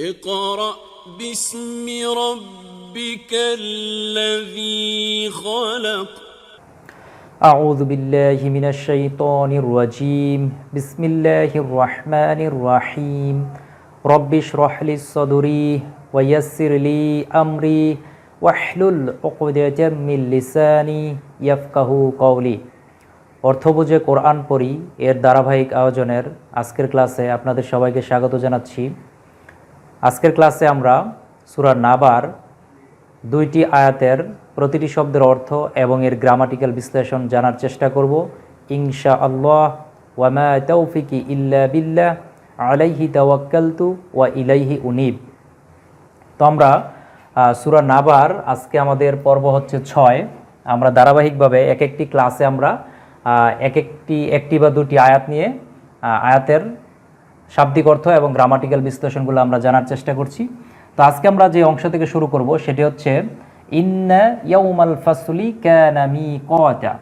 اقرأ باسم ربك الذي خلق أعوذ بالله من الشيطان الرجيم بسم الله الرحمن الرحيم رب اشرح لي صدري ويسر لي أمري واحلل عقدة من لساني يفقه قولي অর্থ বুঝে কোরআন পড়ি এর ধারাবাহিক আয়োজনের আজকের ক্লাসে আপনাদের সবাইকে স্বাগত জানাচ্ছি আজকের ক্লাসে আমরা সুরা নাবার দুইটি আয়াতের প্রতিটি শব্দের অর্থ এবং এর গ্রামাটিক্যাল বিশ্লেষণ জানার চেষ্টা করব। ইনশা আল্লাহ ওয়ামা তৌফিকি ইল্লা বিল্লাহ, আলাইহি তাওয়াক্কালতু ওয়া ইলাইহি উনিব। তো আমরা সুরা নাবার আজকে আমাদের পর্ব হচ্ছে ছয়। আমরা ধারাবাহিকভাবে এক একটি ক্লাসে আমরা এক একটি একটি বা দুটি আয়াত নিয়ে আয়াতের শাব্দিক অর্থ এবং গ্রামাটিক্যাল বিশ্লেষণগুলো আমরা জানার চেষ্টা করছি। তো আজকে আমরা যে অংশ থেকে শুরু করব সেটি হচ্ছে ইন্না ইয়াউমাল ফাসলি মিকাতা।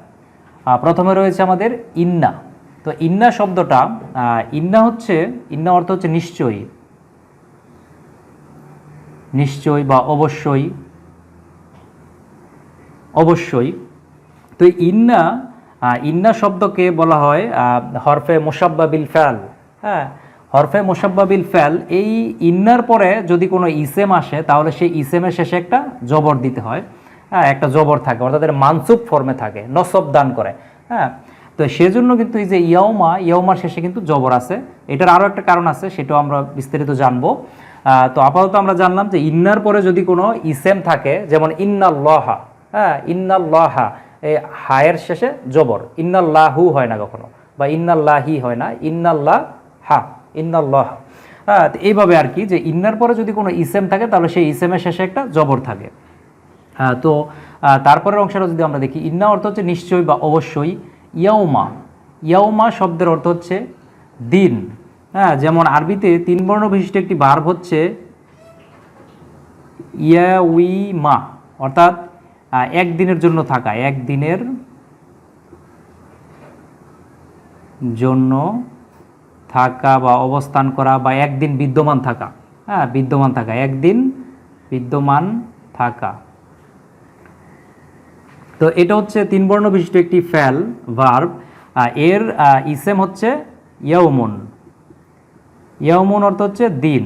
আহ, প্রথমে রয়েছে আমাদের ইন্না। তো ইন্না শব্দটা ইন্না হচ্ছে ইন্না অর্থ হচ্ছে নিশ্চয়ই। নিশ্চয় বা অবশ্যই। অবশ্যই। তো ইন্না ইন্না শব্দকে বলা হয় হরফে মোসাব্বাবিল ফ্যাল। হ্যাঁ হরফে মোসাব্বাবিল ফ্যাল এই ইন্নার পরে যদি কোনো ইসেম আসে, তাহলে সেই ইসেমের শেষে একটা জবর দিতে হয়। হ্যাঁ একটা জবর থাকে, অর্থাৎ এর মানসুব ফর্মে থাকে, নসব দান করে। হ্যাঁ তো সেজন্য কিন্তু এই যে ইয়মা ইয়মার শেষে কিন্তু জবর আছে। এটার আরও একটা কারণ আছে, সেটাও আমরা বিস্তারিত জানব। তো আপাতত আমরা জানলাম যে ইন্নার পরে যদি কোনো ইসেম থাকে, যেমন ইন্নাল্লাহা হ্যাঁ ইন্নাল্লাহা এই হায়ের শেষে জবর। ইন্নাল্লাহু হয় না কখনো, বা ইন্নাল্লাহি হয় না, ইন্নাল্লাহ। হা ইন্নাল্লাহ। হ্যাঁ এইভাবে আর কি যে ইন্নার পরে যদি কোনো ইসেম থাকে, তাহলে সেই ইসেমের শেষে একটা জবর থাকে। হ্যাঁ তো তারপরের অংশটা যদি আমরা দেখি, ইন্না অর্থ হচ্ছে নিশ্চয়ই বা অবশ্যই ইয়াউমা। ইয়াউমা শব্দের অর্থ হচ্ছে দিন। হ্যাঁ যেমন আরবিতে তিন বর্ণ বিশিষ্ট একটি ভার্ব হচ্ছে ইয়াউইমা, অর্থাৎ একদিনের জন্য থাকা, একদিনের জন্য থাকা বা অবস্থান করা বা একদিন বিদ্যমান থাকা। হ্যাঁ বিদ্যমান থাকা, একদিন বিদ্যমান থাকা। তো এটা হচ্ছে তিন বর্ণ বিশিষ্ট একটি ফ্যাল ভার্ব। এর ইসেম হচ্ছে ইয়ৌমন ইয়ৌমন অর্থ হচ্ছে দিন।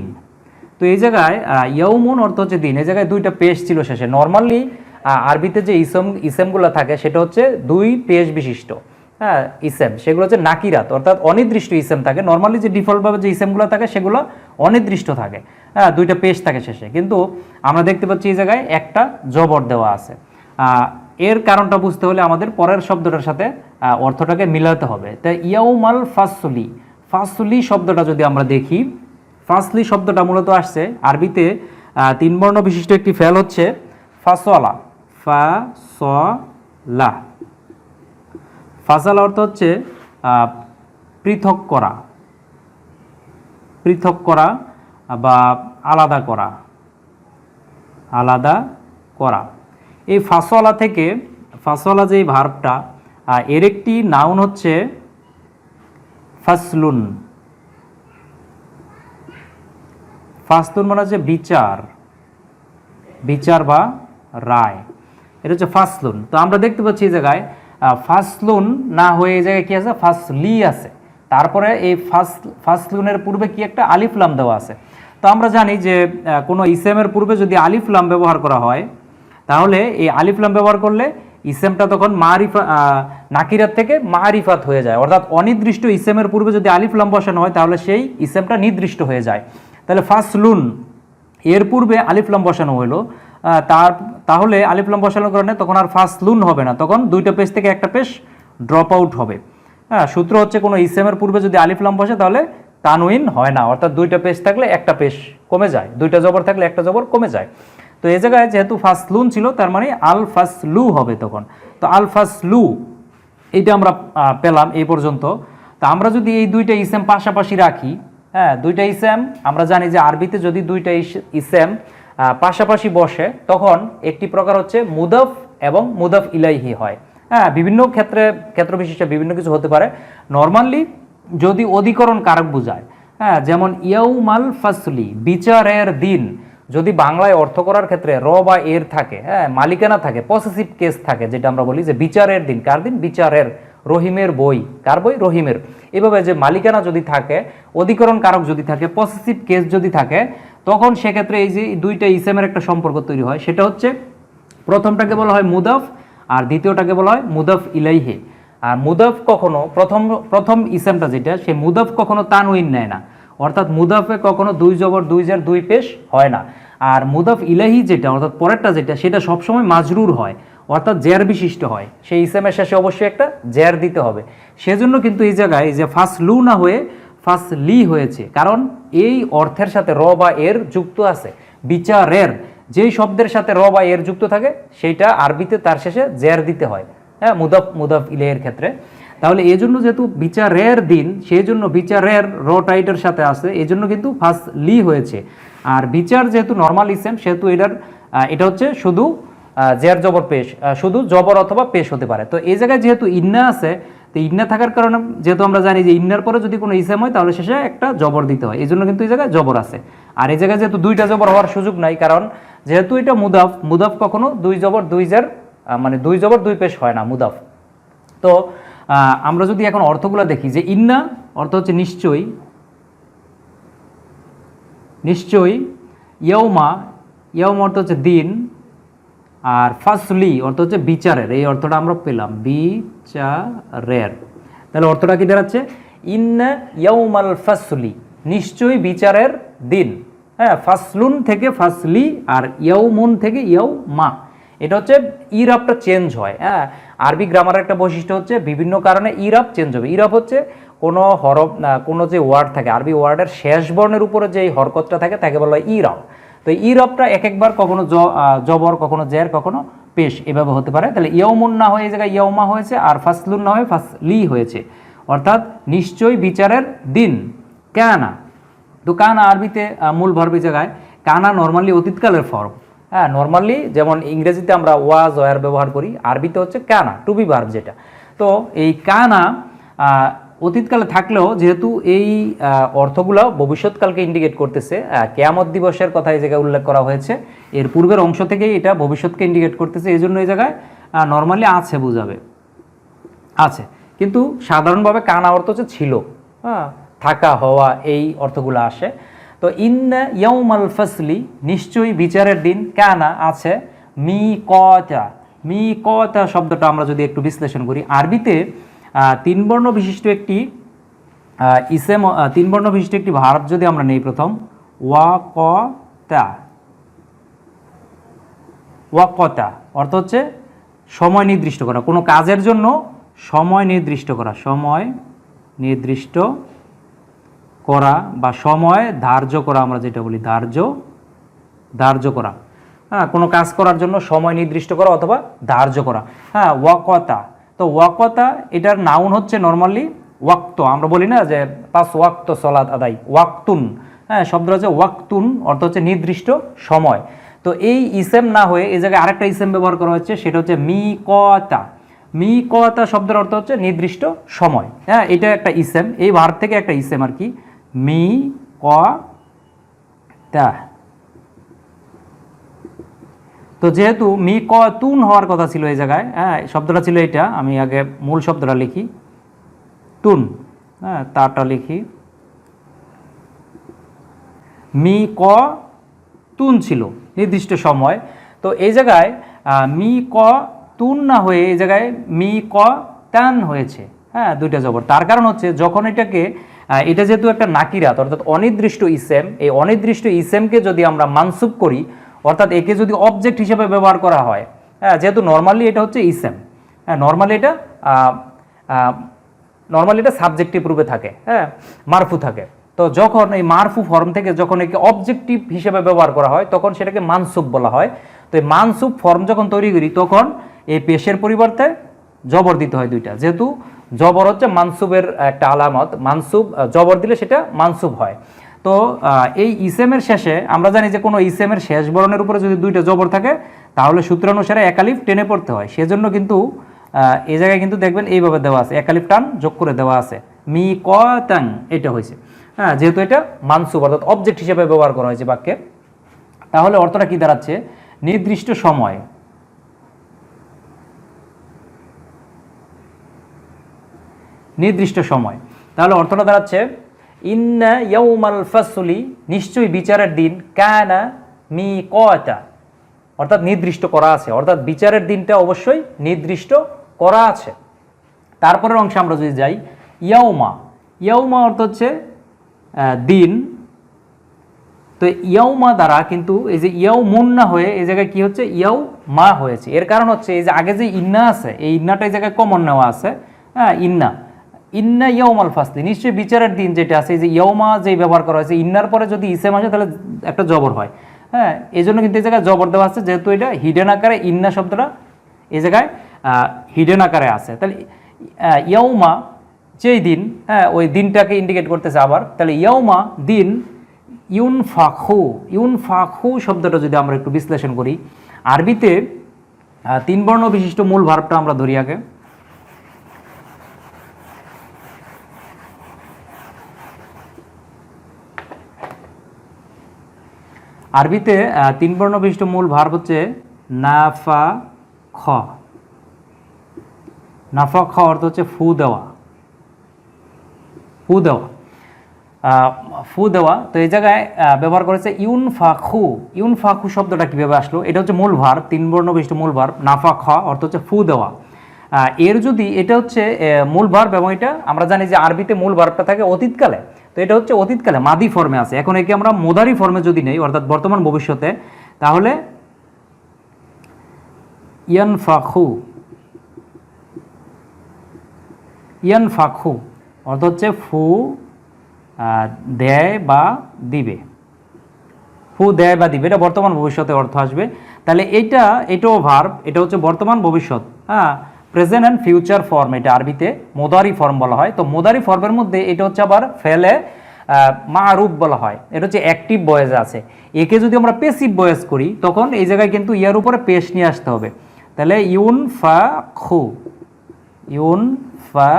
তো এই জায়গায় ইয়ৌমন অর্থ হচ্ছে দিন। এই জায়গায় দুইটা পেশ ছিল শেষে। নর্মালি আরবিতে যে ইসম, ইসেমগুলো থাকে, সেটা হচ্ছে দুই পেশ বিশিষ্ট। হ্যাঁ ইসেম, সেগুলো হচ্ছে নাকিরাত, অর্থাৎ অনির্দিষ্ট ইসেম থাকে। নর্মালি যে ডিফল্টভাবে যে ইসেমগুলো থাকে, সেগুলো অনির্দিষ্ট থাকে। হ্যাঁ দুইটা পেশ থাকে শেষে। কিন্তু আমরা দেখতে পাচ্ছি এই জায়গায় একটা জবর দেওয়া আছে। এর কারণটা বুঝতে হলে আমাদের পরের শব্দটার সাথে অর্থটাকে মিলাতে হবে। তাই ইয়াউমাল ফাসলি ফাসলি শব্দটা যদি আমরা দেখি, ফাসলি শব্দটা মূলত আসছে আরবিতে তিন বর্ণ বিশিষ্ট একটি ফেল হচ্ছে, ফাসলা, ফা, স, লা। ফাসালা অর্থ হচ্ছে পৃথক করা। পৃথক করা বা আলাদা করা। আলাদা করা। এই ফাসলা থেকে ফাসলা যে ভার্বটা এর একটি নাউন হচ্ছে ফাসলুন। ফাসলুন মানে হচ্ছে বিচার। বিচার বা রায়। এটা হচ্ছে ফাসলুন। তো আমরা দেখতে পাচ্ছি এই জায়গায় ফাসলুন না হয়ে এই জায়গায় কি আছে? ফাসলি আছে। তারপরে এই ফাস, ফাসলুনের পূর্বে কি একটা আলিফলাম দেওয়া আছে? তো আমরা জানি যে কোনো ইসেমের পূর্বে যদি আলিফলাম ব্যবহার করা হয়, তাহলে এই আলিফলাম ব্যবহার করলে ইসেমটা তখন মারিফা নাকিরাত থেকে মারিফাত হয়ে যায়। অর্থাৎ অনির্দিষ্ট ইসেমের পূর্বে যদি আলিফলাম বসানো হয়, তাহলে সেই ইসেমটা নির্দিষ্ট হয়ে যায়। তাহলে ফাসলুন, এর পূর্বে আলিফলাম বসানো হলো তার তাহলে আলিফলাম বসানোর কারণে তখন আর ফার্স্ট লুন হবে না। তখন দুইটা পেজ থেকে একটা পেজ ড্রপ আউট হবে। হ্যাঁ সূত্র হচ্ছে কোনো ইসেমের পূর্বে যদি আলিফলাম বসে তাহলে তানউইন হয় না। অর্থাৎ দুইটা পেজ থাকলে একটা পেজ কমে যায়। দুইটা জবর থাকলে একটা জবর কমে যায়। তো এই জায়গায় যেহেতু ফাসলুন ছিল তার মানে আল ফাসলু হবে তখন। তো আল ফাসলু এইটা আমরা পেলাম এই পর্যন্ত। তো আমরা যদি এই দুইটা ইসেম পাশাপাশি রাখি হ্যাঁ দুইটা ইসেম আমরা জানি যে আরবিতে যদি দুইটা ইস- ইসেম আহ, পাশাপাশি বসে তখন একটি প্রকার হচ্ছে মুদফ এবং মুদফ ইলাইহি হয়। হ্যাঁ বিভিন্ন ক্ষেত্রে, ক্ষেত্র বিশিষ্ট বিভিন্ন কিছু হতে পারে। নর্মালি যদি অধিকরণ কারক বোঝায় হ্যাঁ যেমন ইয়াউমাল ফাসলি, বিচারের দিন। যদি বাংলায় অর্থ করার ক্ষেত্রে র বা এর থাকে হ্যাঁ মালিকানা থাকে পসেসিভ কেস থাকে, যেটা আমরা বলি যে বিচারের দিন। কার দিন? বিচারের, রহিমের বই। কার বই? রহিমের। এভাবে যে মালিকানা যদি থাকে, অধিকরণ কারক যদি থাকে পসেসিভ কেস যদি থাকে তখন সেক্ষেত্রে এই যে দুইটা ইসেমের একটা সম্পর্ক তৈরি হয়, সেটা হচ্ছে প্রথমটাকে বলা হয় মুদাফ আর দ্বিতীয়টাকে বলা হয় মুদাফ ইলাইহে। আর মুদাফ কখনো প্রথম প্রথম ইসেমটা যেটা, সে মুদাফ কখনো তানউইন নেয় না। অর্থাৎ মুদাফে কখনো দুই জবর, দুই জের, দুই পেশ হয় না। আর মুদাফ ইলাহি যেটা, অর্থাৎ পরেরটা যেটা, সেটা সবসময় মাজরুর হয়, অর্থাৎ জের বিশিষ্ট হয়। সেই ইসেমের শেষে অবশ্যই একটা জের দিতে হবে। সেজন্য কিন্তু এই জায়গায় যে ফার্স্ট লু না হয়ে ফার্স্ট লি হয়েছে। কারণ এই অর্থের সাথে র বা এর যুক্ত আছে। বিচারের, যেই শব্দের সাথে র বা এর যুক্ত থাকে, সেইটা আরবিতে তার শেষে জের দিতে হয়। হ্যাঁ মুদাফ মুদাফ ইলের ক্ষেত্রে। তাহলে এই জন্য যেহেতু বিচারের দিন সেই জন্য বিচারের র টাইটের সাথে আছে এই জন্য কিন্তু ফার্স্ট লি হয়েছে। আর বিচার যেহেতু নর্মাল ইসেম সেহেতু এটার এটা হচ্ছে শুধু জের জবর পেশ শুধু জবর অথবা পেশ হতে পারে। তো এই জায়গায় যেহেতু ইন্না আছে তো ইন্না থাকার কারণে যেহেতু আমরা জানি যে ইন্নার পরে যদি কোনো ইসেম হয়, তাহলে শেষে একটা জবর দিতে হয়। এই জন্য কিন্তু এই জায়গায় জবর আছে। আর এই জায়গায় যেহেতু দুইটা জবর হওয়ার সুযোগ নাই, কারণ যেহেতু এটা মুদাফ মুদাফ কখনো দুই জবর, দুই জের মানে দুই জবর, দুই পেশ হয় না, মুদাফ। তো আমরা যদি এখন অর্থগুলো দেখি, যে ইন্না অর্থ হচ্ছে নিশ্চয়ই নিশ্চয়ই ইয়ৌমা ইয়ৌম অর্থ হচ্ছে দিন আর ফাসলি অর্থ হচ্ছে বিচারের, এই অর্থটা আমরা পেলাম, বিচারের। তাহলে অর্থটা কি দাঁড়াচ্ছে? ইন্না ইয়ৌমাল ফাসলি, নিশ্চয়ই বিচারের দিন। হ্যাঁ ফাসলুন থেকে ফাসলি আর ইয়ৌমুন থেকে ইয়ৌ মা এটা হচ্ছে ইরাপটা চেঞ্জ হয় হ্যাঁ। আরবি গ্রামারের একটা বৈশিষ্ট্য হচ্ছে বিভিন্ন কারণে ইরাপ চেঞ্জ হবে। ইরাপ হচ্ছে কোনো হরফ কোনো যে ওয়ার্ড থাকে, আরবি ওয়ার্ডের শেষ বর্ণের উপরে যে হরকতটা থাকে, তাকে বলা হয় ইরাপ তো ইরবটা এক একবার কখনো জবর, কখনো জের কখনো পেশ এভাবে হতে পারে। তাহলে ইয়ৌমুন না হয়ে এই জায়গায় ইয়ৌমা হয়েছে আর ফাসলুন না হয়ে ফাসলি হয়েছে। অর্থাৎ নিশ্চয়ই বিচারের দিন। কেনা। তো কানা আরবিতে মূল ভার্বের জায়গায়। কানা নর্মালি অতীতকালের ফর্ম হ্যাঁ নর্মালি যেমন ইংরেজিতে আমরা ওয়াজ ওয়ার ব্যবহার করি, আরবিতে হচ্ছে কানা টু বি ভার্ব যেটা। তো এই কানা অতীতকালে থাকলেও যেহেতু এই অর্থগুলো ভবিষ্যৎকালকে ইন্ডিকেট করতেছে কেয়ামত দিবসের কথা এই জায়গায় উল্লেখ করা হয়েছে। এর পূর্বের অংশ থেকেই এটা ভবিষ্যৎকে ইন্ডিকেট করতেছে, এই জন্য এই জায়গায় নর্মালি আছে বোঝাবে। আছে। কিন্তু সাধারণভাবে কানা অর্থ হচ্ছে ছিল। হ্যাঁ থাকা, হওয়া, এই অর্থগুলো আসে। তো ইন্না ইয়ৌমাল ফসলি, নিশ্চয়ই বিচারের দিন কানা আছে মি কতা মি কতা শব্দটা আমরা যদি একটু বিশ্লেষণ করি, আরবিতে তিন বর্ণ বিশিষ্ট একটি ইসেম তিন বর্ণ বিশিষ্ট একটি ভার্ব যদি আমরা নেই প্রথম, ওয়া, ক, তা। ওয়াকতা অর্থ হচ্ছে সময় নির্দিষ্ট করা। কোনো কাজের জন্য সময় নির্দিষ্ট করা। সময় নির্দিষ্ট করা বা সময় ধার্য করা আমরা যেটা বলি ধার্য ধার্য করা। হ্যাঁ কোনো কাজ করার জন্য সময় নির্দিষ্ট করা অথবা ধার্য করা। হ্যাঁ ওয়াকতা তো ওয়াকতা, এটার নাউন হচ্ছে নর্মালি ওয়াক্ত। আমরা বলি না যে পাঁচ ওয়াক্ত সলাদ আদাই ওয়াক্তুন। হ্যাঁ শব্দটা হচ্ছে ওয়াক্তুন, অর্থ হচ্ছে নির্দিষ্ট সময়। তো এই ইসেম না হয়ে এই জায়গায় আরেকটা ইসেম ব্যবহার করা হচ্ছে, সেটা হচ্ছে মি কতা মি কতা শব্দের অর্থ হচ্ছে নির্দিষ্ট সময়। হ্যাঁ এটা একটা ইসেম। এই ভার থেকে একটা ইসেম আর কি। মি ক তা তো যেহেতু মি ক তুন হওয়ার কথা ছিল এই জায়গায় হ্যাঁ শব্দটা ছিল এটা আমি আগে মূল শব্দটা লিখি। তুন হ্যাঁ তাটা লিখি। মি ক তুন ছিল, নির্দিষ্ট সময়। তো এই জায়গায় মি ক তুন না হয়ে এই জায়গায় মি ক তান হয়েছে হ্যাঁ দুইটা জবর। তার কারণ হচ্ছে যখন এটাকে এটা যেহেতু একটা নাকিরাত, অর্থাৎ অনির্দিষ্ট ইসেম, এই অনির্দিষ্ট ইসেমকে যদি আমরা মানসুব করি অর্থাৎ একে যদি অবজেক্ট হিসেবে ব্যবহার করা হয় হ্যাঁ যেহেতু নর্মালি এটা হচ্ছে ইসেম হ্যাঁ নর্মালি এটা নর্মালি এটা সাবজেক্টিভ রূপে থাকে হ্যাঁ মারফু থাকে। তো যখন এই মারফু ফর্ম থেকে যখন একে অবজেক্টিভ হিসেবে ব্যবহার করা হয়, তখন সেটাকে মানসুব বলা হয়। তো এই মানসুব ফর্ম যখন তৈরি করি, তখন এই পেশের পরিবর্তে জবর দিতে হয় দুইটা। যেহেতু জবর হচ্ছে মানসুবের একটা আলামত মানসুব জবর দিলে সেটা মানসুব হয়। তো এই ইসেমের শেষে আমরা জানি যে কোনো ইসেমের শেষ বরণের উপরে যদি দুইটা জবর থাকে, তাহলে সূত্র সূত্রানুসারে একালিফ টেনে পড়তে হয়। সেজন্য কিন্তু এই জায়গায় কিন্তু দেখবেন এইভাবে দেওয়া আছে। একালিফ টান যোগ করে দেওয়া আছে। মি, ক, তাং, এটা হয়েছে। হ্যাঁ যেহেতু এটা মানসুব, অর্থাৎ অবজেক্ট হিসেবে ব্যবহার করা হয়েছে বাক্যে। তাহলে অর্থটা কি দাঁড়াচ্ছে? নির্দিষ্ট সময়। নির্দিষ্ট সময়। তাহলে অর্থটা দাঁড়াচ্ছে ইন্না ইয়াউমাল ফাসলি নিশ্চয়ই বিচারের দিন, কানা মি কয়টা অর্থাৎ নির্দিষ্ট করা আছে। অর্থাৎ বিচারের দিনটা অবশ্যই নির্দিষ্ট করা আছে। তারপরের অংশে আমরা যদি যাই, ইয়াউমা ইয়াউমা অর্থ হচ্ছে দিন। তো ইয়াউমা দ্বারা কিন্তু এই যে ইয়াউ মুন না হয়ে, এই জায়গায় কি হচ্ছে? ইয়াউ মা হয়েছে। এর কারণ হচ্ছে, এই যে আগে যে ইন্না আছে, এই ইন্নাটা এই জায়গায় কমন নেওয়া আছে। হ্যাঁ ইন্না ইন্না ইয়াউমাল ফাসলি। নিশ্চয়ই বিচারের দিন যেটা আছে এই যে ইয়াউমা যে ব্যবহার করা হয়েছে ইন্নার পরে যদি ইসেম আসে তাহলে একটা জবর হয়। হ্যাঁ এই জন্য কিন্তু এই জায়গায় জবর দেওয়া আছে যেহেতু এটা হিডেন আকারে ইন্না শব্দটা এই জায়গায় হিডেন আকারে আছে। তাহলে আহ, ইয়াউমা যেই দিন হ্যাঁ ওই দিনটাকে ইন্ডিকেট করতেছে আবার তাহলে ইয়াউমা দিন ইউন ফাখু ইউন ফাখু শব্দটা যদি আমরা একটু বিশ্লেষণ করি আরবিতে তিন বর্ণ বিশিষ্ট মূল ভার্বটা আমরা ধরি আগে। আরবিতে তিন বর্ণ বিশিষ্ট মূল ভার্ব হচ্ছে নাফা খ। নাফা খ অর্থ হচ্ছে ফু দেওয়া। ফু দেওয়া। ফু দেওয়া। তো এই জায়গায় ব্যবহার করেছে ইউন ফাখু ইউন ফাখু শব্দটা কীভাবে আসলো? এটা হচ্ছে মূল ভার তিন বর্ণ বিশিষ্ট মূল ভার নাফা খ অর্থ হচ্ছে ফু দেওয়া। এর যদি, এটা হচ্ছে মূল ভার্ব এবং এটা, আমরা জানি যে আরবিতে মূল ভার্বটা থাকে অতীতকালে। তো এটা হচ্ছে অতীতকালে মাদি ফর্মে আছে। এখন একে আমরা মোদারি ফর্মে যদি নেই, অর্থাৎ বর্তমান ভবিষ্যতে, তাহলে ইয়ান ফাখু ইয়ান ফাখু অর্থ হচ্ছে ফু দেয় বা দিবে। ফু, দেয় বা দিবে, এটা বর্তমান ভবিষ্যতে অর্থ আসবে। তাহলে এইটা, এটাও ভার্ব এটা হচ্ছে বর্তমান ভবিষ্যৎ হ্যাঁ? প্রেজেন্ট অ্যান্ড ফিউচার ফর্ম এটা আরবিতে মোদারি ফর্ম বলা হয়। তো মোদারি ফর্মের মধ্যে এটা হচ্ছে আবার ফেলে মারুপ বলা হয়। এটা হচ্ছে অ্যাক্টিভ বয়েজ আছে। একে যদি আমরা পেসিভ বয়েজ করি, তখন এই জায়গায় কিন্তু ইয়ার উপরে পেশ নিয়ে আসতে হবে। তাহলে ইউন ফা খু, ইউন ফা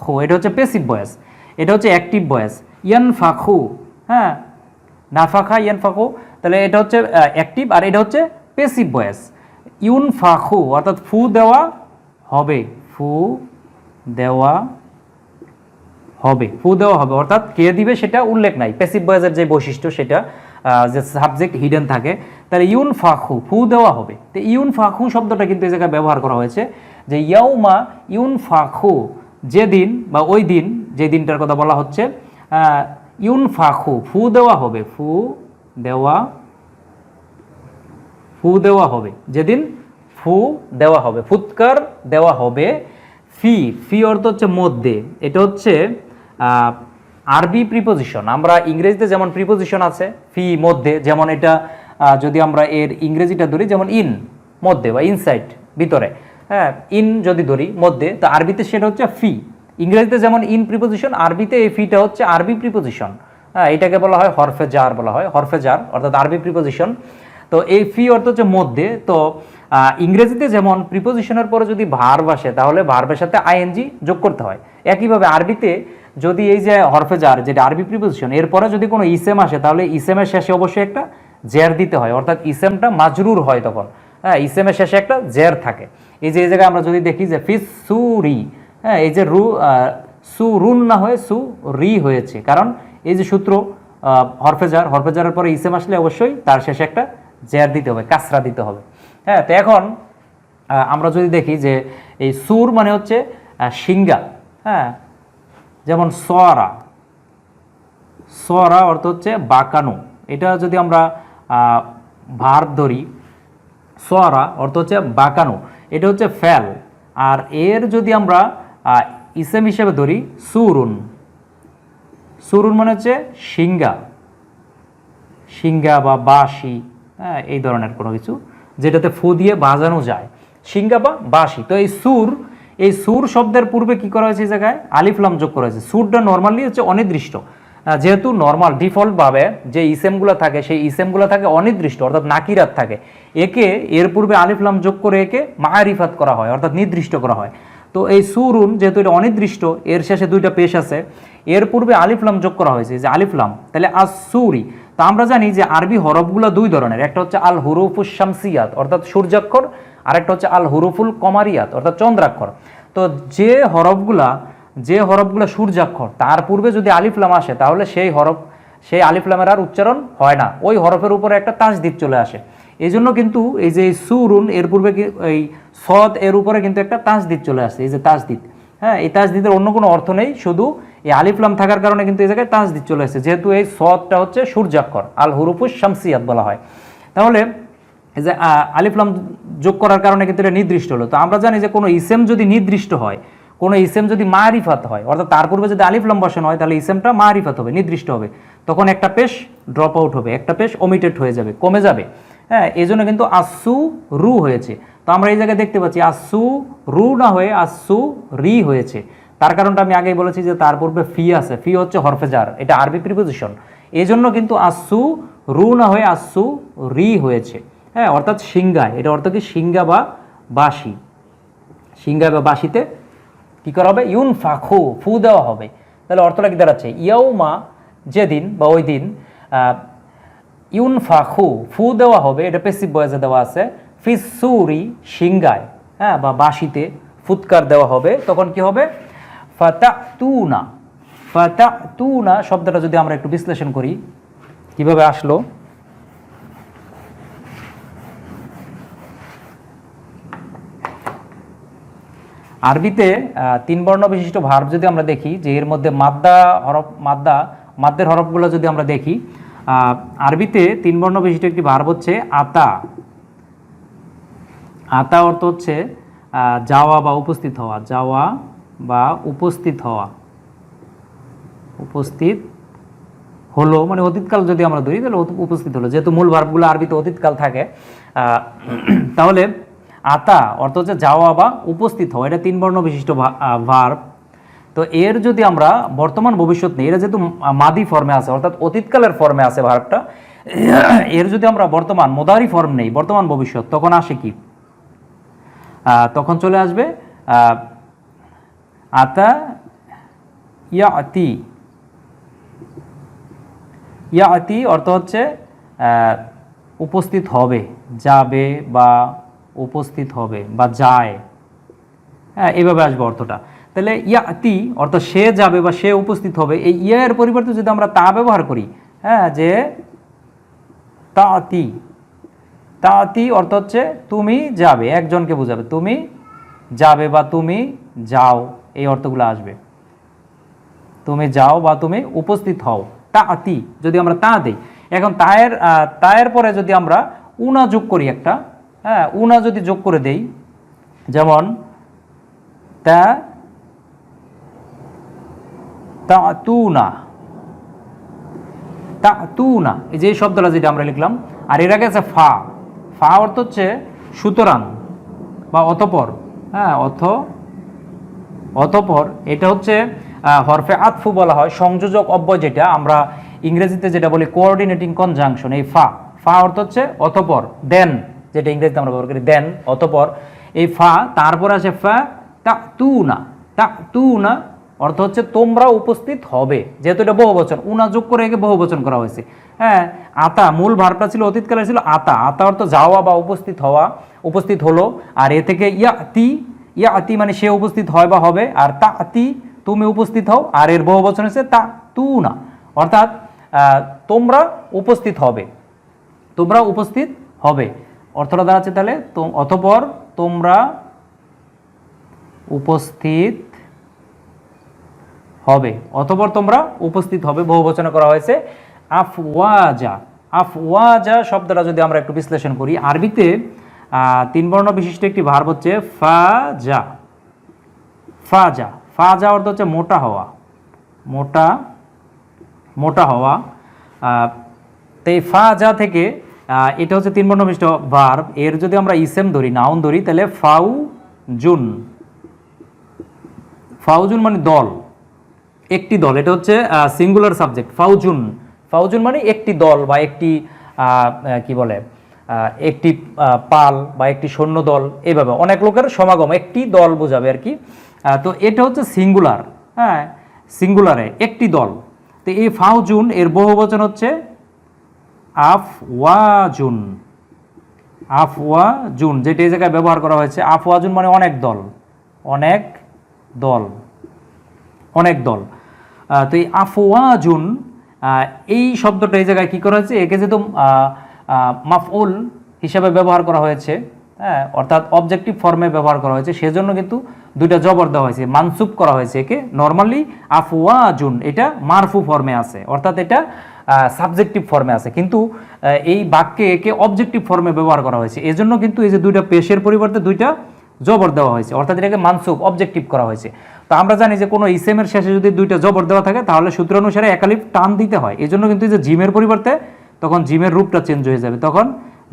খু, এটা হচ্ছে পেসিভ বয়েস এটা হচ্ছে অ্যাক্টিভ বয়েস ইয়ান ফাখু হ্যাঁ? না নাফাখা ইয়ান ফাখু তাহলে এটা হচ্ছে অ্যাক্টিভ আর এটা হচ্ছে পেসিভ বয়েস ইউন ফাখু অর্থাৎ ফু দেওয়া হবে। ফু দেওয়া হবে। ফু দেওয়া হবে, অর্থাৎ কে দিবে সেটা উল্লেখ নাই। প্যাসিভ ভয়েসের যে বৈশিষ্ট্য সেটা যে সাবজেক্ট হিডেন থাকে, তাহলে ইউন ফাখু ফু দেওয়া হবে। তো ইউন ফাখু শব্দটা কিন্তু এই জায়গায় ব্যবহার করা হয়েছে, যে ইয়াউমা ইউন ফাখু যেদিন বা ওই দিন, যে দিনটার কথা বলা হচ্ছে ইউন ফাখু ফু দেওয়া হবে, ফু দেওয়া ফু দেওয়া হবে, যেদিন ফু দেওয়া হবে, ফুৎকার দেওয়া হবে, ফি ফি অর্থ হচ্ছে মধ্যে, এটা হচ্ছে আরবি প্রিপোজিশন আমরা ইংরেজিতে যেমন প্রিপোজিশন আছে, ফি মধ্যে, যেমন এটা যদি আমরা এর ইংরেজিটা ধরি, যেমন ইন, মধ্যে বা ইনসাইড ভিতরে হ্যাঁ ইন যদি ধরি, মধ্যে, তো আরবিতে সেটা হচ্ছে ফি, ইংরেজিতে যেমন ইন প্রিপোজিশন আরবিতে এই ফিটা হচ্ছে আরবি প্রিপোজিশন হ্যাঁ এটাকে বলা হয় হরফে জার বলা হয়, হরফে জার অর্থাৎ আরবি প্রিপোজিশন তো এই ফি অর্থ হচ্ছে মধ্যে, তো ইংরেজিতে যেমন প্রিপোজিশনের পরে যদি ভার্ব আসে তাহলে ভার্বের সাথে আইএনজি যোগ করতে হয়। একইভাবে আরবিতে যদি এই যে হরফেজার যেটা আরবি প্রিপোজিশন এরপরে যদি কোনো ইসেম আসে তাহলে ইসেমের শেষে অবশ্যই একটা জের দিতে হয়। অর্থাৎ ইসেমটা মাজরুর হয় তখন। হ্যাঁ ইসেমের শেষে একটা জের থাকে। এই যে এই জায়গায় আমরা যদি দেখি যে ফিস সুরি হ্যাঁ এই যে রু আহ, সু রুন না হয়ে সু রি হয়েছে। কারণ এই যে সূত্র হরফেজার হরফেজারের পরে ইসেম আসলে অবশ্যই তার শেষে একটা জের দিতে হবে কাসরা দিতে হবে। হ্যাঁ তো এখন আমরা যদি দেখি যে এই সুর মানে হচ্ছে সিঙ্গা হ্যাঁ? যেমন সোয়ারা। সোয়ারা অর্থ হচ্ছে বাঁকানো। এটা যদি আমরা ভার্ব ধরি, সোয়ারা অর্থ হচ্ছে বাঁকানো। এটা হচ্ছে ফ্যাল আর এর যদি আমরা ইসেম হিসেবে ধরি, সুরুন। সুরুন মানে হচ্ছে সিঙ্গা। সিঙ্গা বা বাঁশি হ্যাঁ এই ধরনের কোনো কিছু। যেটাতে ফু দিয়ে বাজানো যায়। সিঙ্গা বা বাঁশি। তো এই সুর এই সুর শব্দের পূর্বে কি করা হয়েছে এই জায়গায়? আলিফলাম যোগ করা হয়েছে। সুরটা নর্মালি হচ্ছে অনির্দিষ্ট। যেহেতু নর্মাল ডিফল্টভাবে যে ইসেমগুলো থাকে, সেই ইসেমগুলো থাকে অনির্দিষ্ট, অর্থাৎ নাকিরাত থাকে। একে, এর পূর্বে আলিফলাম যোগ করে একে মারিফাত করা হয়, অর্থাৎ নির্দিষ্ট করা হয়। তো এই সুরুন, যেহেতু এটা অনির্দিষ্ট, এর শেষে দুইটা পেশ আছে। এর পূর্বে আলিফলাম যোগ করা হয়েছে। যে আলিফলাম তাহলে আসুরি তো আমরা জানি যে আরবি হরফগুলো দুই ধরনের, একটা হচ্ছে আল হুরুফুস শামসিয়াত, অর্থাৎ সূর্যাক্ষর, আরেকটা হচ্ছে আল হুরুফুল কমারিয়াত, অর্থাৎ চন্দ্রাক্ষর। তো যে হরফগুলা, যে হরফগুলো সূর্যাক্ষর, তার পূর্বে যদি আলিফলাম আসে, তাহলে সেই হরফ, সেই আলিফলামের আর উচ্চারণ হয় না। ওই হরফের উপরে একটা তাসদিদ চলে আসে। এই জন্য কিন্তু এই যে সুরুন, এর পূর্বে এই সদ এর উপরে কিন্তু একটা তাসদিদ চলে আসে, এই যে তাসদিদ। হ্যাঁ এই তাসদিদের অন্য কোনো অর্থ নেই, শুধু এই আলিফলাম থাকার কারণে কিন্তু এই জায়গায় তাসদিদ চলে এসেছে। যেহেতু এই সদটা হচ্ছে সূর্যাক্ষর আল হুরুফুস শামসিয়াত বলা হয়। তাহলে এই যে আলিফলাম যোগ করার কারণে কিন্তু এটা নির্দিষ্ট হলো। তো আমরা জানি যে কোনো ইসেম যদি নির্দিষ্ট হয়, কোনো ইসেম যদি মারিফাত হয়, অর্থাৎ তার পূর্বে যদি আলিফলাম বসানো হয়, তাহলে ইসেমটা মারিফাত হবে, নির্দিষ্ট হবে। তখন একটা পেশ ড্রপ আউট হবে, একটা পেশ ওমিটেড হয়ে যাবে, কমে যাবে। হ্যাঁ এই জন্য কিন্তু আসু রু হয়েছে। তো আমরা এই জায়গায় দেখতে পাচ্ছি, আসু রু না হয়ে আসু রি হয়েছে। তার কারণটা আমি আগেই বলেছি যে তার পূর্বে ফি আছে। ফি হচ্ছে হরফেজার, এটা আরবি প্রিপোজিশন এই জন্য কিন্তু আসু রু না হয়ে আসু রি হয়েছে। হ্যাঁ অর্থাৎ সিংগায় এটা অর্থ কি? সিংগা বা বাসি সিংগা বা বাসিতে কি করা হবে? ইউন ফাখু ফু দেওয়া হবে। তাহলে অর্থটা কি দাঁড়াচ্ছে? ইয়াউমা, যেদিন বা ওই দিন আহ, ইউন ফাখু ফু দেওয়া হবে এটা পেসিভ বয়েজে দেওয়া আছে ফিসুরি সিংগায় হ্যাঁ বা বাসিতে ফুৎকার দেওয়া হবে তখন কি হবে? ফাতা তুনা ফাতা তুনা শব্দটা যদি আমরা একটু বিশ্লেষণ করি কীভাবে আসলো? আরবিতে তিন বর্ণ বিশিষ্ট ভার্ব যদি আমরা দেখি যে এর মধ্যে মাদ্দা হরফ মাদ্দা মাদ্দের হরফগুলো যদি আমরা দেখি আরবিতে তিন বর্ণ বিশিষ্ট একটি ভার্ব হচ্ছে আতা। আতা অর্থ হচ্ছে যাওয়া বা উপস্থিত হওয়া। যাওয়া বা উপস্থিত হওয়া। উপস্থিত হলো মানে অতীতকাল যদি আমরা ধরি, তাহলে উপস্থিত হলো। যেহেতু মূল ভার্বগুলো আরবিতে অতীতকাল থাকে তাহলে আতা অর্থ হচ্ছে যাওয়া বা উপস্থিত হওয়া। এটা তিন বর্ণ বিশিষ্ট ভার্ব তো এর যদি আমরা বর্তমান ভবিষ্যৎ নেই এরা যেহেতু মাদি ফর্মে আছে, অর্থাৎ অতীতকালের ফর্মে আছে ভার্বটা এর যদি আমরা বর্তমান মোদারি ফর্ম নেই, বর্তমান ভবিষ্যৎ, তখন আসে কি? তখন চলে আসবে আতা ইয়াতি। ইয়াতি অর্থ হচ্ছে উপস্থিত হবে, যাবে বা উপস্থিত হবে বা যায়। হ্যাঁ এভাবে আসবে অর্থটা। তাহলে ইয়াতি অর্থ সে যাবে বা সে উপস্থিত হবে, এই ইয়ের পরিবর্তে যদি আমরা তা ব্যবহার করি হ্যাঁ যে তাতি তাতি অর্থ হচ্ছে তুমি যাবে, একজনকে বোঝাবে, তুমি যাবে বা তুমি যাও, এই অর্থগুলো আসবে। তুমি যাও বা তুমি উপস্থিত হও তা আতি যদি আমরা তা দিই। এখন তায়ের তায়ের পরে যদি আমরা উনা যোগ করি একটা হ্যাঁ উনা যদি যোগ করে দেই, যেমন তা তা তু না তা তু না এই যে শব্দটা যেটা আমরা লিখলাম, আর এর আগে আছে ফা। ফা অর্থ হচ্ছে সুতরাং বা অতপর। হ্যাঁ অথ, অতপর, এটা হচ্ছে হরফে আতফু বলা হয়, সংযোজক অব্যয় যেটা, আমরা ইংরেজিতে যেটা বলি কোঅর্ডিনেটিং কনজাংশন এই ফা। ফা অর্থ হচ্ছে অতপর দেন যেটা ইংরেজিতে আমরা ব্যবহার করি দেন অতপর। এই ফা, তারপর আসে ফা তা তু না তা তু না অর্থ হচ্ছে তোমরা উপস্থিত হবে। যেহেতু এটা বহু বচন, উনা যোগ করে একে বহু বচন করা হয়েছে। হ্যাঁ আতা মূল ভার্বটা ছিল, অতীতকালে ছিল আতা। আতা অর্থ যাওয়া বা উপস্থিত হওয়া, উপস্থিত হলো। আর এ থেকে ইয়া তি ইয়া আতি মানে সে উপস্থিত হয় বা হবে, আর তা আতি তুমি উপস্থিত হও। আর এর বহু বচন হচ্ছে তা তু না অর্থাৎ তোমরা উপস্থিত হবে। তোমরা উপস্থিত হবে। অর্থটা দাঁড়াচ্ছে তাহলে অতপর তোমরা উপস্থিত হবে। অতপর তোমরা উপস্থিত হবে। বহু বচনে করা হয়েছে, আফওয়াজা। আফওয়াজা শব্দটা যদি আমরা একটু বিশ্লেষণ করি, আরবিতে তিন বর্ণ বিশিষ্ট একটি ভার্ব হচ্ছে ফাজা। ফাজা। ফাজা অর্থ হচ্ছে মোটা হওয়া। মোটা মোটা হওয়া। তো এই ফাজা থেকে এটা হচ্ছে তিন বর্ণ বিশিষ্ট ভার্ব এর যদি আমরা ইসেম ধরি, নাউন ধরি, তাহলে ফাউ জুন ফাউজুন মানে দল। একটি দল, এটা হচ্ছে সিঙ্গুলার সাবজেক্ট ফাউজুন। ফাউজুন মানে একটি দল বা একটি কি বলে একটি পাল বা একটি সৈন্য দল এইভাবে অনেক লোকের সমাগম, একটি দল বোঝাবে আর কি। তো এটা হচ্ছে সিঙ্গুলার হ্যাঁ সিঙ্গুলারে একটি দল। তো এই ফাউজুন, এর বহু বচন হচ্ছে আফওয়াজুন। আফওয়াজুন, যেটা এই জায়গায় ব্যবহার করা হয়েছে। আফওয়াজুন মানে অনেক দল অনেক দল অনেক দল। তো এই আফওয়াজুন এই শব্দটা এই জায়গায় কী করা হয়েছে? একে যেহেতু মাফউল হিসাবে ব্যবহার করা হয়েছে হ্যাঁ অর্থাৎ অবজেক্টিভ ফর্মে ব্যবহার করা হয়েছে, সেজন্য কিন্তু দুইটা জবর দেওয়া হয়েছে, মানসুব করা হয়েছে একে। নর্মালি আফওয়াজুন এটা মারফু ফর্মে আছে, অর্থাৎ এটা সাবজেক্টিভ ফর্মে আছে। কিন্তু এই বাক্যে একে অবজেক্টিভ ফর্মে ব্যবহার করা হয়েছে। এজন্য কিন্তু এই যে দুইটা পেশের পরিবর্তে দুইটা জবর দেওয়া হয়েছে, অর্থাৎ এটাকে মানসুব অবজেক্টিভ করা হয়েছে। তো আমরা জানি যে কোনো ইসেমের শেষে যদি দুইটা জবর দেওয়া থাকে, তাহলে সূত্র অনুসারে একালিফ টান দিতে হয়। এই জন্য কিন্তু যে জিমের পরিবর্তে তখন জিমের রূপটা চেঞ্জ হয়ে যাবে। তখন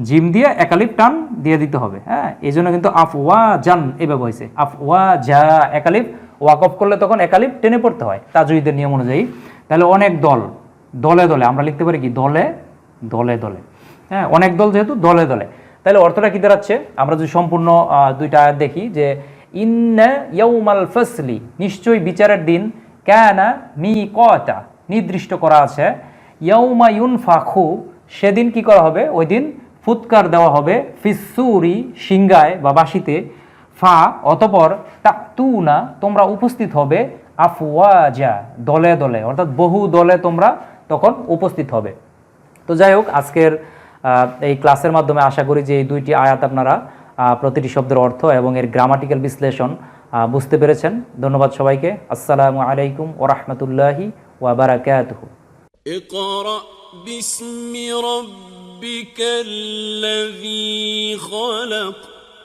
জিম দিয়ে একালিফ টান দিয়ে দিতে হবে হ্যাঁ? এই জন্য কিন্তু আফ ওয়া জান এভাবে হয়েছে। আফ ওয়া যা একালিফ ওয়াক অফ করলে তখন একালিফ টেনে পড়তে হয় তাজুইদের নিয়ম অনুযায়ী। তাহলে অনেক দল, দলে দলে, আমরা লিখতে পারি কি? দলে দলে দলে হ্যাঁ? অনেক দল যেহেতু দলে দলে। তাহলে অর্থটা কি দাঁড়াচ্ছে? আমরা যদি সম্পূর্ণ দুইটা দেখি যে ইন্না ইয়াউমাল ফসলি, নিশ্চয়ই বিচারের দিন ক্যানা মি কটা নির্দিষ্ট করা আছে। ইয়াউমা ইউনফাখু, সেদিন কি করা হবে? ওই দিন ফুৎকার দেওয়া হবে ফিসুরি সিঙ্গায় বা বাসিতে ফা, অতপর তা তু না তোমরা উপস্থিত হবে আফওয়াজা, দলে দলে, অর্থাৎ বহু দলে তোমরা তখন উপস্থিত হবে। তো যাই হোক, আজকের এই ক্লাসের মাধ্যমে আশা করি যে এই দুইটি আয়াত আপনারা প্রতিটি শব্দের অর্থ এবং এর গ্রামাটিক্যাল বিশ্লেষণ আহ, বুঝতে পেরেছেন ধন্যবাদ সবাইকে আসসালামু আলাইকুম ওরহমতুল্লাহি ওয়াবারাকাতুহু اقرأ باسم ربك الذي خلق